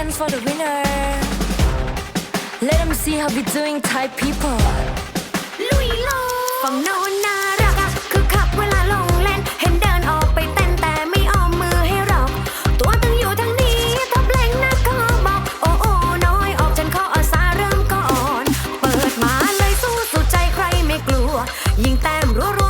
hands for the winner. Let them see how we doing, Thai people. ลุยโลฝั่งโน้นน่ารักคือขับเวลาลงเลนเห็นเดินออกไปเต้นแต่ไม่ออมมือให้หรอตัวตึงอยู่ทางนี้ถ้าเพลงนักก็บอก โอ้โอ้น้ยออกฉันขออาาเริ่มก่อน เปิดมาเลยสู้สุดใจใครไม่กลัว ยิงแต้มรัวๆ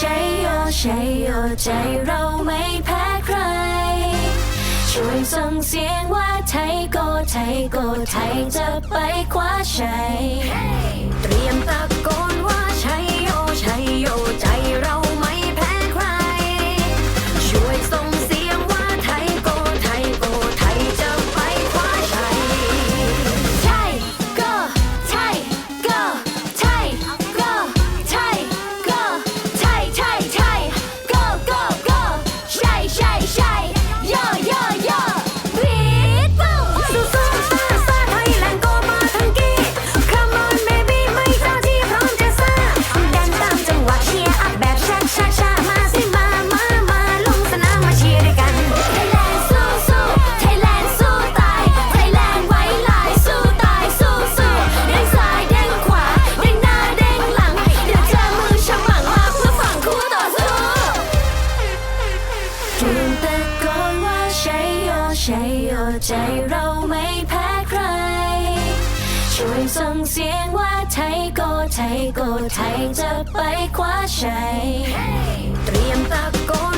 ใช้โยใช้โยใจเราไม่แพ้ใคร ช่วยส่งเสียงว่าไทยโกไทยโกไทยจะไปคว้าชัยเตรียมตะโกนว่า ใจโอใจเราไม่แพ้ใคร ช่วยส่งเสียงว่าไทยโกไทยโกไทยจะไปคว้าชัย เตรียมตะโกน